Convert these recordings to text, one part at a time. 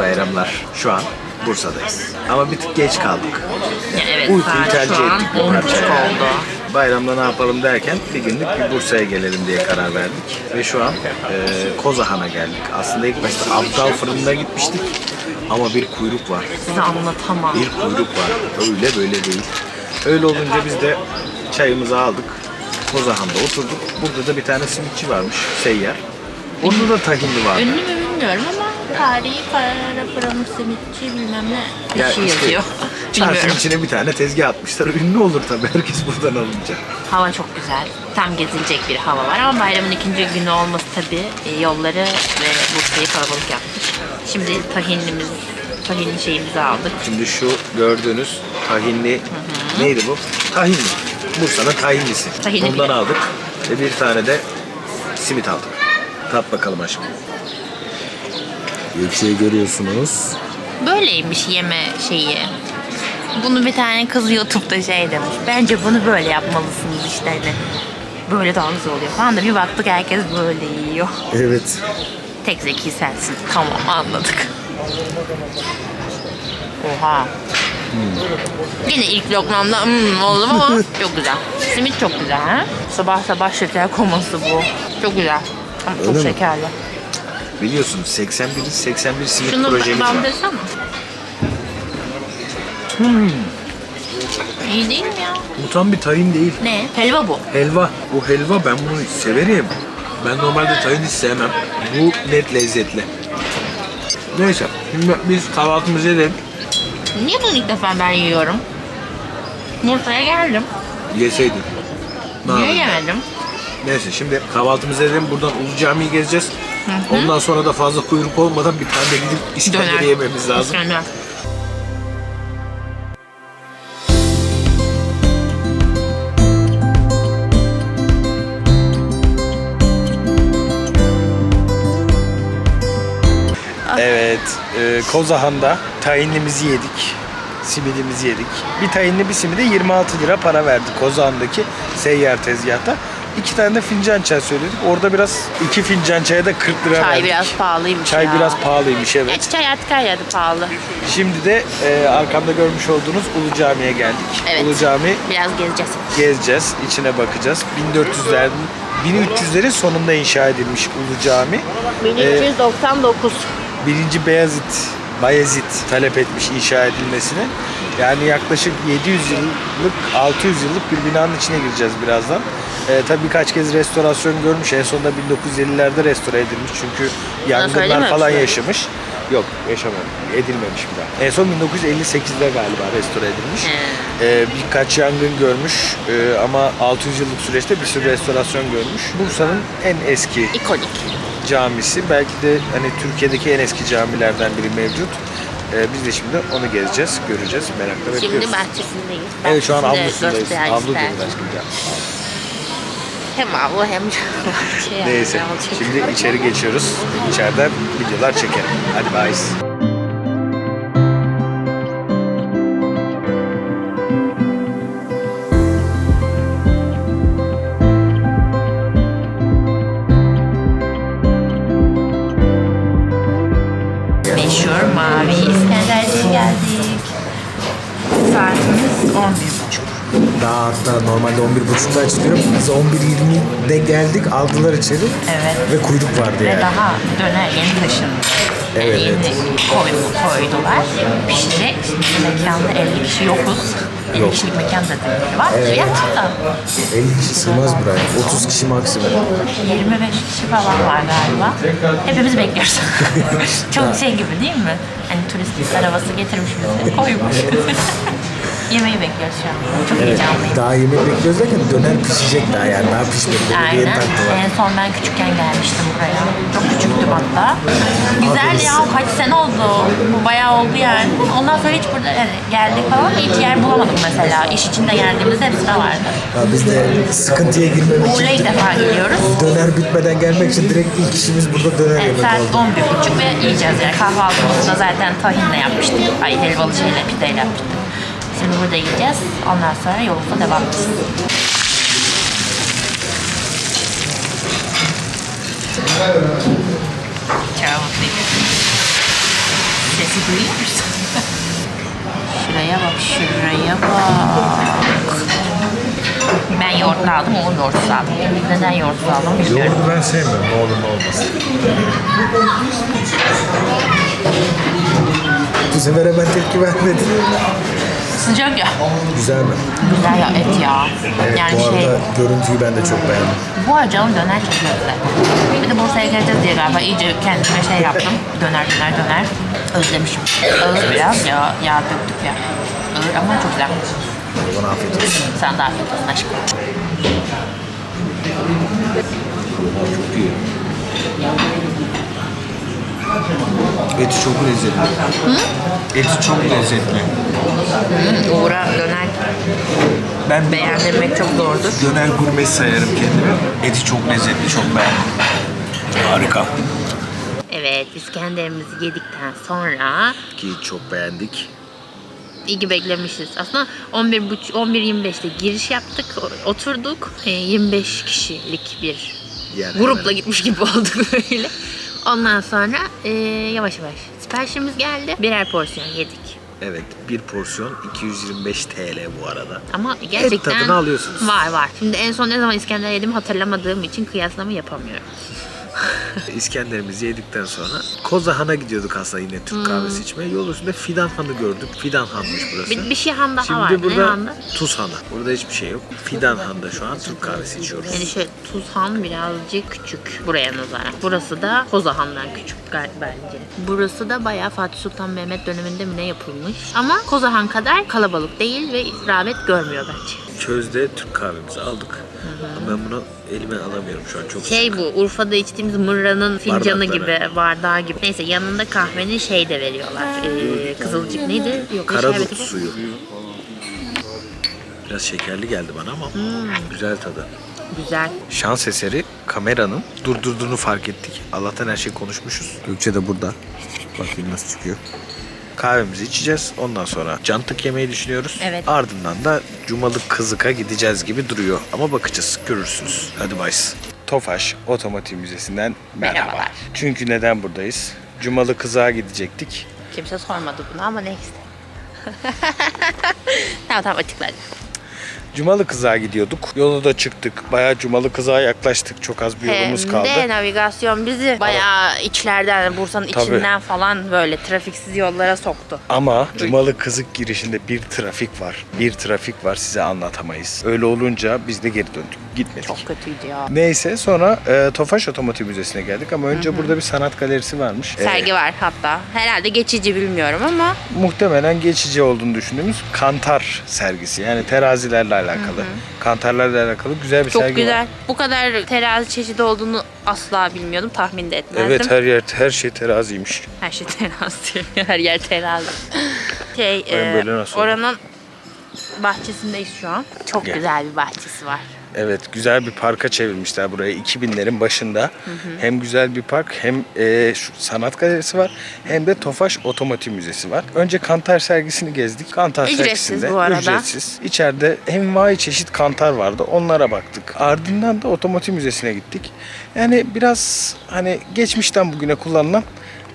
Bayramlar. Şu an Bursa'dayız. Ama bir tık geç kaldık. Ya evet Uykuyu saat tercih şu an ettik. 10.30 oldu. Bayramda ne yapalım derken bir günlük bir Bursa'ya gelelim diye karar verdik. Ve şu an e, Kozahan'a geldik. Aslında ilk başta Abdal fırınına gitmiştik. Ama bir kuyruk var. Size anlatamam. Bir kuyruk var. Öyle böyle değil. Öyle olunca biz de çayımızı aldık. Kozahan'da oturduk. Burada da bir tane simitçi varmış. Seyyar. Orada da tahinli var. Ünlü mü bilmiyorum ama tarihi fırın simitçi bilmem ne bir şey işte yazıyor. Çarşının bilmiyorum. içine bir tane tezgah atmışlar. Ünlü olur tabii herkes buradan alınca. Hava çok güzel. Tam gezilecek bir hava var ama bayramın ikinci günü olması tabii e, yolları ve Bursa'yı kalabalık yapmış. Şimdi tahinlimiz, tahinli şeyimizi aldık. Şimdi şu gördüğünüz tahinli neydi bu? Tahinli. Bursa'nın tahinlisi. Tahinli Ondan bile. aldık. Ve bir tane de simit aldık. Tat bakalım aşkım. Gökçe'yi görüyorsunuz. Böyleymiş yeme şeyi. Bunu bir tane kız YouTube'da şey demiş. Bence bunu böyle yapmalısınız işte hani. Böyle daha güzel oluyor falan da bir baktık herkes böyle yiyor. Evet. Tek zeki sensin. Tamam anladık. Oha. Yine ilk lokmamda hmm oldum ama çok güzel. Simit çok güzel ha. Sabah sabah şeker koması bu. Çok güzel. Ama çok Öyle mi? Şekerli. Biliyorsunuz 81 81 simit Şunu projemiz var. bandırsana. İyi değil mi ya? Bu tam bir tahin değil. Ne? Helva bu. Helva. Bu helva ben bunu severim. Ben normalde tahin hiç sevmem. Bu net lezzetli. Neyse. Şimdi biz kahvaltımızı edelim. Niye bunu ilk defa ben yiyorum? Bursa'ya geldim. Yeseydin. Ne Niye yapayım? yemedim? Neyse şimdi kahvaltımızı edelim. Buradan Ulu Cami'yi gezeceğiz. Ondan sonra da fazla kuyruk olmadan bir tane gidip İskender yememiz lazım. İskender. Evet, e, Kozahan'da tahinlimizi yedik. Simidimizi yedik. Bir tahinli bir simide 26 lira para verdik Kozahan'daki seyyar tezgahta. İki tane de fincan çay söyledik. Orada biraz iki fincan çaya da 40 lira Çay verdik. biraz pahalıymış Çay ya. biraz pahalıymış evet. Geç çay artık her yerde pahalı. Şimdi de e, arkamda görmüş olduğunuz Ulu Cami'ye geldik. Evet. Ulu Cami Biraz gezeceğiz. gezeceğiz, içine bakacağız. 1400'lerin 1300'lerin sonunda inşa edilmiş Ulu Cami. 1399. Birinci Beyazıt, Bayezid talep etmiş inşa edilmesini. Yani yaklaşık 700 yıllık, 600 yıllık bir binanın içine gireceğiz birazdan. Ee, tabii birkaç kez restorasyon görmüş. En sonunda 1950'lerde restore edilmiş. Çünkü yangınlar falan yaşamış. Yok yaşamadı. Edilmemiş bir daha. En son 1958'de galiba restore edilmiş. Ee, birkaç yangın görmüş Ee, ama 600 yıllık süreçte bir sürü restorasyon görmüş. Bursa'nın en eski İkonik. camisi. Belki de hani Türkiye'deki en eski camilerden biri mevcut. Ee, biz de şimdi onu gezeceğiz, göreceğiz. Merakla bekliyoruz. Şimdi bahçesindeyiz. Evet şu an Bahçesinde avlusundayız. Avlu ister. diyoruz aşkım ya. Hem avlu hem bahçe yani. Neyse Ne olacak? şimdi içeri geçiyoruz. İçeriden videolar çekelim. Hadi bye. 9.30'da açılıyor. Biz 11.20'de geldik aldılar içeri. Evet. Ve kuyruk vardı yani. Ve daha döner yeni taşındı. Evet, yeni evet. Koydular. Pişti. Şimdi mekanda 50 kişi yokuz. 50 Yok. kişilik mekan da. Var evet. gerçekten. 50 kişi sığmaz buraya. 30 kişi maksimum. 25 kişi falan var galiba. Hepimiz bekliyoruz. Çok şey gibi değil mi? Hani turist arabası getirmiş bizi, koymuş. Yemeği bekliyoruz şu an. Çok heyecanlıyım. Daha yemek bekliyoruz derken döner pişecek daha yani. Daha pişmedi. Bunu bir yeni Aynen. taktılar. En son ben küçükken gelmiştim buraya. Çok küçüktüm hatta. Güzel ya. Kaç sene oldu. Bu bayağı oldu yani. Ondan sonra hiç burada yani geldik falan hiç yer bulamadım mesela. İş içinde geldiğimizde hep sıra vardı. Ya biz de sıkıntıya girmemek için Uğur'la ilk defa gidiyoruz. döner bitmeden gelmek için direkt ilk işimiz burada döner Evet, yemek saat oldu. 11.30 ve yiyeceğiz yani. Kahvaltımızı da zaten tahinle yapmıştık. Ay helvalı şeyle, pideyle yapmıştık. Şimdi burada yiyeceğiz. Ondan sonra yolumuza devam edeceğiz. Çok mutluyum. Sesi duyuyor musun? şuraya bak, şuraya bak. Ben yoğurtlu aldım, Oğuz yoğurtsuz aldım. Neden yoğurtsuz aldım bilmiyorum. Yoğurdu ben sevmiyorum. Ne olur ne olmaz. Bu sefer ben tepki vermedim. Sıcak ya. Güzel mi? Güzel ya et ya. Evet yani bu şey, arada görüntüyü ben de çok beğendim. bu acalın döner çok güzel. Bir de Bursa'ya geleceğiz diye galiba iyice kendime şey yaptım. Döner döner döner. Özlemişim. Ağır biraz ya, yağ döktük ya. Ağır ama çok güzel. Bana afiyet olsun. Sana da afiyet olsun aşkım. Çok iyi. Eti çok lezzetli. Eti çok lezzetli. Uğur'a döner Ben beğendirmek çok zordur. döner gurmesi sayarım kendimi. Eti çok lezzetli, çok beğendim. Harika. Evet, İskenderimizi yedikten sonra Ki çok beğendik. iyi ki beklemişiz. Aslında 11 11.25'te giriş yaptık, oturduk. E, 25 kişilik bir Yer grupla hemen. gitmiş gibi olduk böyle. Ondan sonra e, yavaş yavaş siparişimiz geldi. Birer porsiyon yedik. Evet, bir porsiyon 225 TL bu arada. Ama gerçekten tadını alıyorsunuz. Var var. Şimdi en son ne zaman İskender yedim hatırlamadığım için kıyaslama yapamıyorum. İskenderimizi yedikten sonra Kozahan'a gidiyorduk aslında yine Türk Hmm. kahvesi içmeye. Yol üstünde Fidan Han'ı gördük. Fidan Han'mış burası. Bir, bir şey han daha Şimdi vardı. Ne burada handı? Tuz Hanı. Burada hiçbir şey yok. Fidan Han'da şu an Türk kahvesi içiyoruz. Yani şey Tuzhan birazcık küçük buraya nazaran. Burası da Kozahan'dan küçük gal- bence. Burası da bayağı Fatih Sultan Mehmet döneminde mi ne yapılmış. Ama Kozahan kadar kalabalık değil ve rağbet görmüyor bence. Çözde Türk kahvemizi aldık. Ama ben bunu elime alamıyorum şu an çok Şey bu Urfa'da içtiğimiz mırranın fincanı Bardakları. gibi, bardağı gibi. Neyse yanında kahvenin şey de veriyorlar. Ee, kızılcık neydi? Yok Karadut şerbeti bu? suyu. Biraz şekerli geldi bana ama Hmm. güzel tadı. Güzel. Şans eseri kameranın durdurduğunu fark ettik. Allah'tan her şeyi konuşmuşuz. Gökçe de burada. Bakayım nasıl çıkıyor. Kahvemizi içeceğiz. Ondan sonra cantık yemeyi düşünüyoruz. Evet. Ardından da Cumalık Kızık'a gideceğiz gibi duruyor. Ama bakacağız. Görürsünüz. Hadi bays. Tofaş Otomotiv Müzesi'nden merhaba. Merhabalar. Çünkü neden buradayız? Cumalı Kızık'a gidecektik. Kimse sormadı bunu ama neyse. tamam tamam açıkladım. Cumalı Kızık'a gidiyorduk. Yolu da çıktık. Bayağı Cumalı Kızık'a yaklaştık. Çok az bir yolumuz Hem kaldı. de navigasyon bizi bayağı içlerden, Bursa'nın Tabii. içinden falan böyle trafiksiz yollara soktu. Ama Cumalı Kızık girişinde bir trafik var. Bir trafik var size anlatamayız. Öyle olunca biz de geri döndük. Gitmedik. Çok kötüydü ya. Neyse sonra e, Tofaş Otomotiv Müzesi'ne geldik ama önce burada bir sanat galerisi varmış. E, Sergi var hatta. Herhalde geçici bilmiyorum ama muhtemelen geçici olduğunu düşündüğümüz kantar sergisi. Yani terazilerle alakalı. Kantarlarla alakalı güzel bir çok sergi güzel. var. Bu kadar terazi çeşidi olduğunu asla bilmiyordum. Tahmin de etmezdim. Evet her yer her şey teraziymiş. Her şey terazi. Her yer terazi. Şey, e, böyle nasıl oldu? oranın bahçesindeyiz şu an. Çok Gel. güzel bir bahçesi var. Evet güzel bir parka çevirmişler burayı 2000'lerin başında. Hem güzel bir park hem e, şu sanat galerisi var hem de Tofaş Otomotiv Müzesi var. Önce kantar sergisini gezdik. Kantar Ücretsiz sergisinde bu arada. ücretsiz. İçeride envai çeşit kantar vardı. Onlara baktık. Ardından da Otomotiv Müzesi'ne gittik. Yani biraz hani geçmişten bugüne kullanılan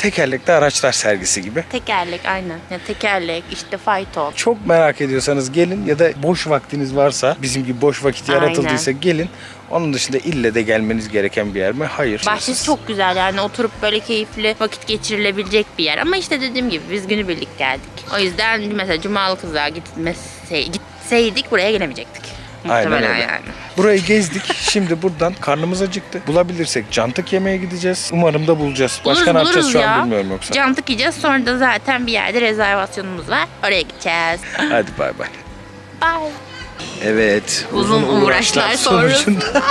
tekerlekli araçlar sergisi gibi. Tekerlek aynen. Ya tekerlek, işte fayton. Çok merak ediyorsanız gelin ya da boş vaktiniz varsa bizim gibi boş vakit Aynen. yaratıldıysa gelin. Onun dışında ille de gelmeniz gereken bir yer mi? Hayır. Bahçesi çok güzel yani oturup böyle keyifli vakit geçirilebilecek bir yer. Ama işte dediğim gibi biz günübirlik geldik. O yüzden mesela Cumalı Kızığa gitmese, gitseydik buraya gelemeyecektik. Aynen Muhtemelen öyle. yani. Burayı gezdik. Şimdi buradan karnımız acıktı. Bulabilirsek cantık yemeye gideceğiz. Umarım da bulacağız. Başka Buluruz, ne yapacağız buluruz şu ya. an bilmiyorum yoksa. Cantık yiyeceğiz sonra da zaten bir yerde rezervasyonumuz var. Oraya gideceğiz. Hadi bay bay. Bye. Evet. Uzun uğraşlar sonucunda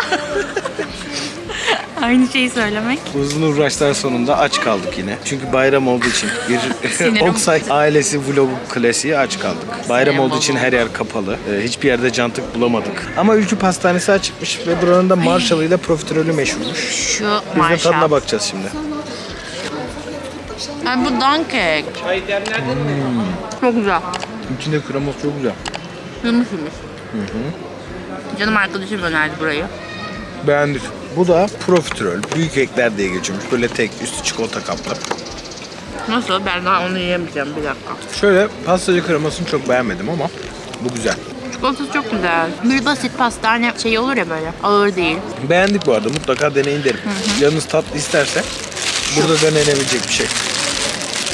Aynı şeyi söylemek. uzun uğraşlar sonunda aç kaldık yine. Çünkü bayram olduğu için bir Oksay ailesi vlogu klasiği aç kaldık. Bayram olduğu için her yer kapalı. Ee, hiçbir yerde cantık bulamadık. Ama Ülkü Pastanesi açıkmış ve buranın da marshallıyla profiterolü meşhurmuş. Şu Biz de tadına bakacağız şimdi. Ay bu dankek. Çok güzel. İçinde kreması çok güzel. Yumuş yumuş. Canım arkadaşım önerdi burayı. Beğendik. Bu da profiterol. Büyük ekler diye geçiyormuş. Böyle tek üstü çikolata kaplı. Nasıl? Ben daha onu yiyemeyeceğim bir dakika. Şöyle pastacı kremasını çok beğenmedim ama bu güzel. Çikolatası çok güzel. Bir basit pastane şey olur ya böyle. Ağır değil. Beğendik bu arada mutlaka deneyin derim. Canınız tatlı isterse burada denenebilecek bir şey.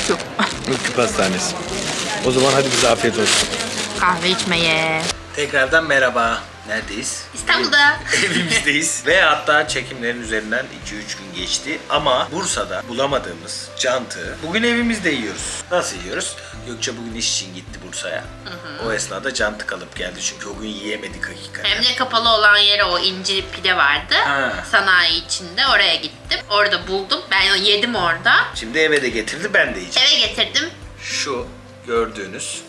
Şu. Ülkü pastanesi. O zaman hadi bize afiyet olsun. Kahve içmeye. Tekrardan merhaba. Neredeyiz? İstanbul'da. Evimizdeyiz. Ve hatta çekimlerin üzerinden 2-3 gün geçti. Ama Bursa'da bulamadığımız cantı bugün evimizde yiyoruz. Nasıl yiyoruz? Gökçe bugün iş için gitti Bursa'ya. O esnada cantı kalıp geldi çünkü o gün yiyemedik hakikaten. Hem de kapalı olan yere o inci pide vardı. Ha. Sanayi içinde. Oraya gittim. Orada buldum. Ben yedim orada. Şimdi eve de getirdi ben de yiyeceğim. Eve getirdim. Şu gördüğünüz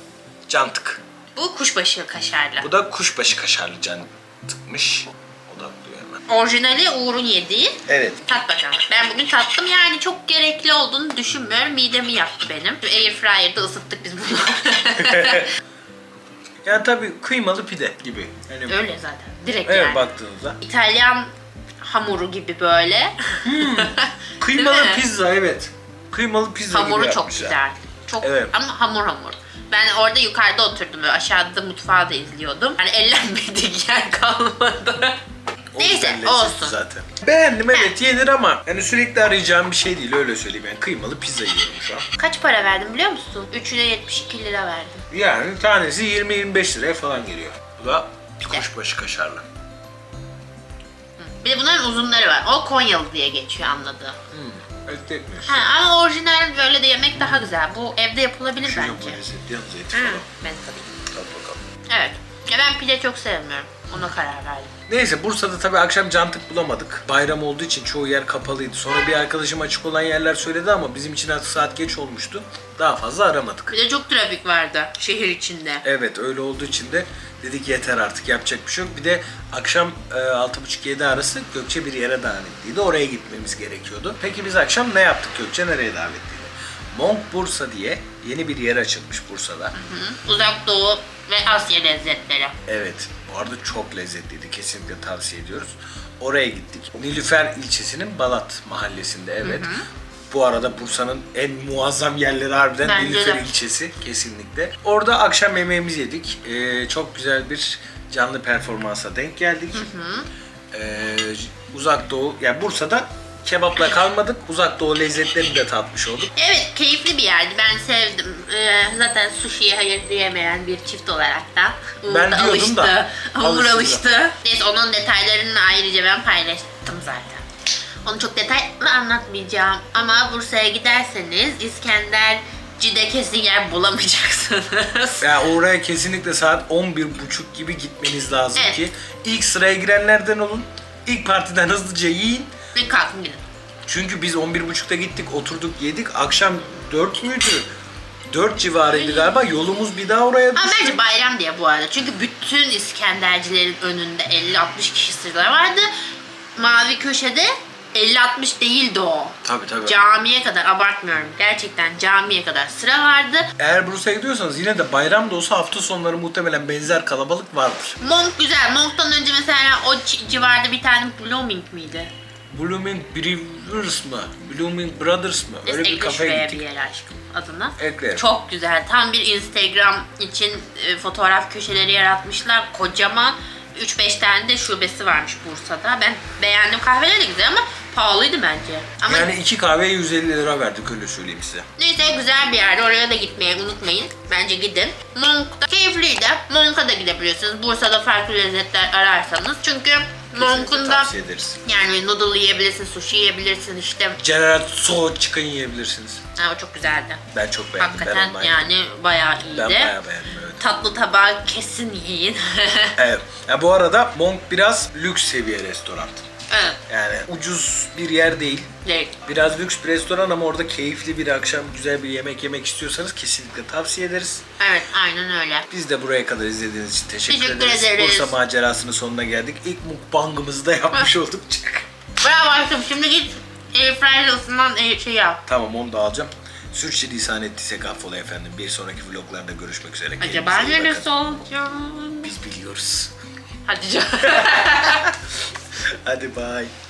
cantık. Bu kuşbaşı kaşarlı. Bu da kuşbaşı kaşarlı cantıkmış. Odaklıyor hemen. Orijinali Uğur'un yediği. Evet. Tat bakalım. Ben bugün tattım yani çok gerekli olduğunu düşünmüyorum. Midemi yaktı benim. Airfryer'da ısıttık biz bunu. Yani tabii kıymalı pide gibi. Yani Öyle zaten. Direkt Evet yani. baktığınızda. İtalyan hamuru gibi böyle. Kıymalı Değil mi? pizza evet. Kıymalı pizza Hamuru gibi çok yapmışlar. güzel. Çok Evet. ama hamur hamur. Ben orada yukarıda oturdum böyle aşağıda mutfağı da izliyordum. Hani ellenmedik yer kalmadı. O Neyse yüzden lezzetli olsun. Zaten. Beğendim evet yenir ama yani sürekli arayacağım bir şey değil öyle söyleyeyim yani kıymalı pizza yiyorum şu an. Kaç para verdim biliyor musun? Üçüne 72 lira verdim. Yani tanesi 20-25 liraya falan geliyor. Bu da kuşbaşı kaşarlı. Bir de bunların uzunları var. O Konyalı diye geçiyor anladım. Et etmiyorsun. Ha, ama orijinal böyle de yemek daha güzel. Bu evde yapılabilir Şu bence. bu lezzetli yalnız eti falan. ben tabii. Tat bakalım. Evet. Ya ben pide çok sevmiyorum. Ona karar verdim. Neyse Bursa'da tabii akşam cantık bulamadık. Bayram olduğu için çoğu yer kapalıydı. Sonra bir arkadaşım açık olan yerler söyledi ama bizim için artık saat geç olmuştu. Daha fazla aramadık. Bir de çok trafik vardı şehir içinde. Evet öyle olduğu için de dedik yeter artık yapacak bir şey yok. Bir de akşam e, 6.30-7 arası Gökçe bir yere davetliydi. Oraya gitmemiz gerekiyordu. Peki biz akşam ne yaptık Gökçe nereye davetliydi? Monk Bursa diye yeni bir yer açılmış Bursa'da. Hı, Uzak Doğu ve Asya lezzetleri. Evet bu arada çok lezzetliydi. Kesinlikle tavsiye ediyoruz. Oraya gittik. Nilüfer ilçesinin Balat mahallesinde evet. Bu arada Bursa'nın en muazzam yerleri harbiden Bence Nilüfer de. ilçesi kesinlikle. Orada akşam yemeğimizi yedik. Ee, çok güzel bir canlı performansa denk geldik. Ee, uzak Doğu, yani Bursa'da kebapla kalmadık. Uzak Doğu lezzetlerini de tatmış olduk. Evet keyifli bir yerdi. Ben sevdim. Ee, zaten sushi'ye hayır diyemeyen bir çift olarak da. Uğur Ben da diyordum alıştı. da, Uğur alıştı alıştı. Neyse onun detaylarını ayrıca ben paylaştım zaten. Onu çok detaylı anlatmayacağım. Ama Bursa'ya giderseniz İskenderci'de kesin yer bulamayacaksınız. Yani oraya kesinlikle saat 11.30 gibi gitmeniz lazım Evet. ki ilk sıraya girenlerden olun. İlk partiden hızlıca yiyin. Ve kalkın gidin. Çünkü biz 11.30'da gittik, oturduk, yedik. Akşam 4 müydü? 4 civarıydı galiba. Yolumuz bir daha oraya Ama düştü. bence bayram diye bu arada. Çünkü bütün İskendercilerin önünde 50-60 kişi sıra vardı. Mavi köşede 50-60 değildi o. Tabii tabii. Camiye kadar abartmıyorum. Gerçekten camiye kadar sıra vardı. Eğer Bursa'ya gidiyorsanız yine de bayram da olsa hafta sonları muhtemelen benzer kalabalık vardır. Monk güzel. Monk'tan önce mesela o ci- civarda bir tane Blooming miydi? Blooming Brewers mı? Blooming Brothers mı? Biz Öyle bir ekle kafeye şuraya gittik. bir yere aşkım adını. Eklerim. Çok güzel. Tam bir Instagram için e, fotoğraf köşeleri yaratmışlar. Kocaman 3-5 tane de şubesi varmış Bursa'da. Ben beğendim. Kahveler de güzel ama pahalıydı bence. Ama Yani iki kahveye 150 lira verdik öyle söyleyeyim size. neyse güzel bir yerde. Oraya da gitmeyi unutmayın. Bence gidin. Monk da keyifliydi. Monk'a da gidebilirsiniz. Bursa'da farklı lezzetler ararsanız. Çünkü Monk'un da tavsiye ederiz. yani noodle yiyebilirsin, sushi yiyebilirsin işte. General So chicken yiyebilirsiniz. Ha, o çok güzeldi. Ben çok beğendim. ben Hakikaten ondan yani bayağı iyiydi. Ben bayağı beğendim evet. Tatlı tabağı kesin yiyin. Evet. Ya bu arada Monk biraz lüks seviye restoran. Evet. Yani ucuz bir yer değil. Değil. Biraz lüks bir restoran ama orada keyifli bir akşam güzel bir yemek yemek istiyorsanız kesinlikle tavsiye ederiz. Evet aynen öyle. Biz de buraya kadar izlediğiniz için teşekkür, Teşekkür ederiz. ederiz. Bursa macerasının sonuna geldik. İlk mukbangımızı da yapmış olduk. Bravo aşkım şimdi git Airfryer ısınan e, şey yap. tamam onu da alacağım. Sürçülisan ettiysek affola efendim. Bir sonraki vloglarda görüşmek üzere. Acaba Kendinize iyi neresi olacağım? Biz biliyoruz. Hadi canım. Hadi bye.